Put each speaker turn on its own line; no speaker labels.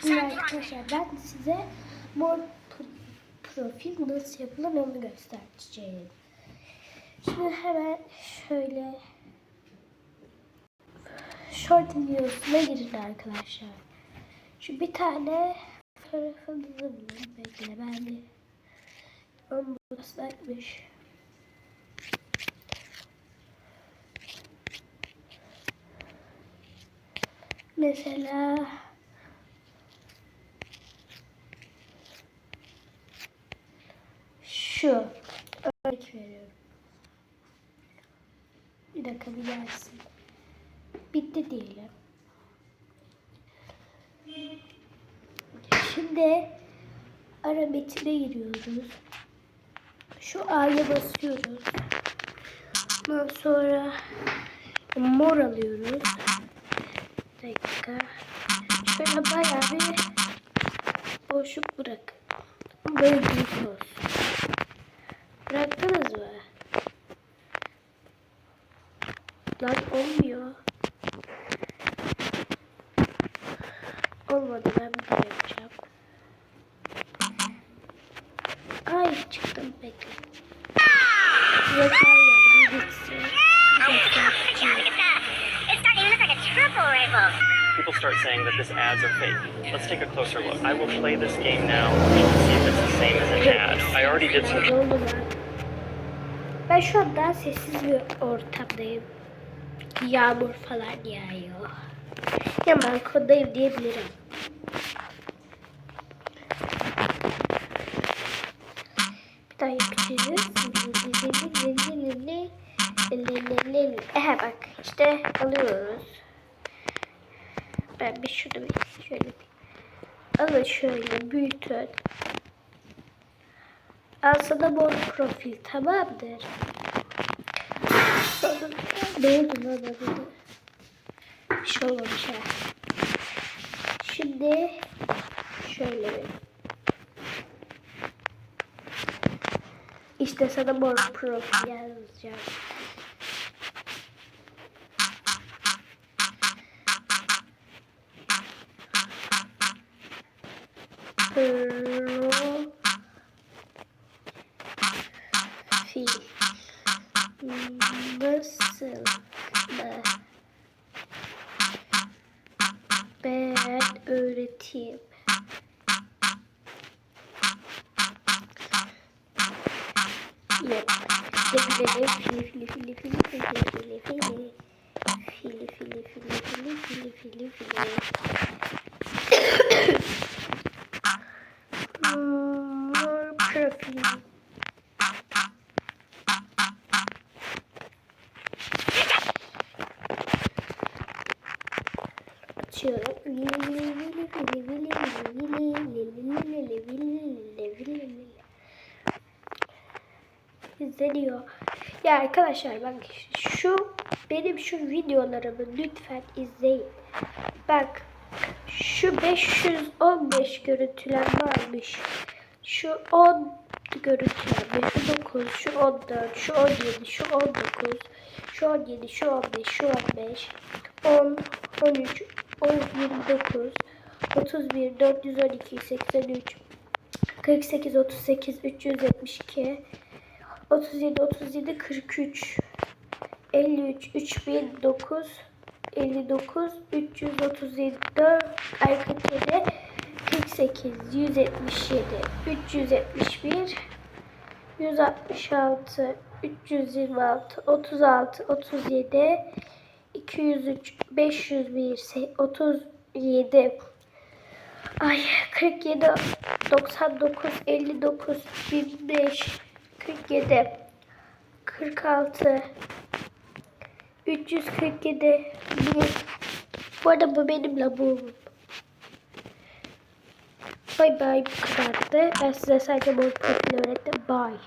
Şimdi arkadaşlar ben size mor profil nasıl yapılır onu göstereceğim. Şimdi hemen şöyle short videosuna girin arkadaşlar. Şu bir tane fotoğrafınızı bulun. Bekle ben de. Ama. Mesela şu örnek veriyorum. Bir dakika bir gelsin. Bitti diyelim. Şimdi ara metine giriyoruz. Şu A'ya basıyoruz. Ondan sonra mor alıyoruz. Bir dakika. Şöyle bayağı bir boşluk bırak. Böyle büyük olsun. Lan olmuyor. Olmadı ben bir daha yapacağım. Ay çıktım bekle. Yeter geldi
rifle.
People start saying that this ads are fake. Let's take a closer look. I will play this game now and see if it's the same as an ad. I already did some?
Ben şu an daha sessiz bir ortamdayım. Yağmur falan yağıyor. Ya balkondayım diyebilirim. Bir daha yapacağız. Ehe bak işte alıyoruz. Ben bir şunu bir şöyle bir alın şöyle büyütün. Al sana tamamdır. Doğdum. Doğdum. Doğdum. Bir şey bir şey. Şimdi şöyle İşte sana mor profil yazacağım. Pro fil mı? Ben öğreteyim. Yap. Fili fili fili fili fili fili fili fili fili fili fili fili fili fili Açıyorum. İzleniyor. Ya arkadaşlar bak şu benim şu videolarımı lütfen izleyin. Bak şu 515 görüntüler varmış. Şu 10 görüntülenme, şu 9, şu 14, şu 17, şu 19, şu 17, şu 15, şu 15, 10, 13, 10, 29, 31, 412, 83, 48, 38, 372, 37, 37, 43, 53, 3009, 59, 337, arka kere 48, 177, 371, 166, 326, 36, 37, 203, 501, se- 37, ay 47, 99, 59, 1005, 47, 46, 347, 1. Bu arada bu benim labuğum. Bay bay bu kadardı. Ben size sadece bu öğrettim. Bye.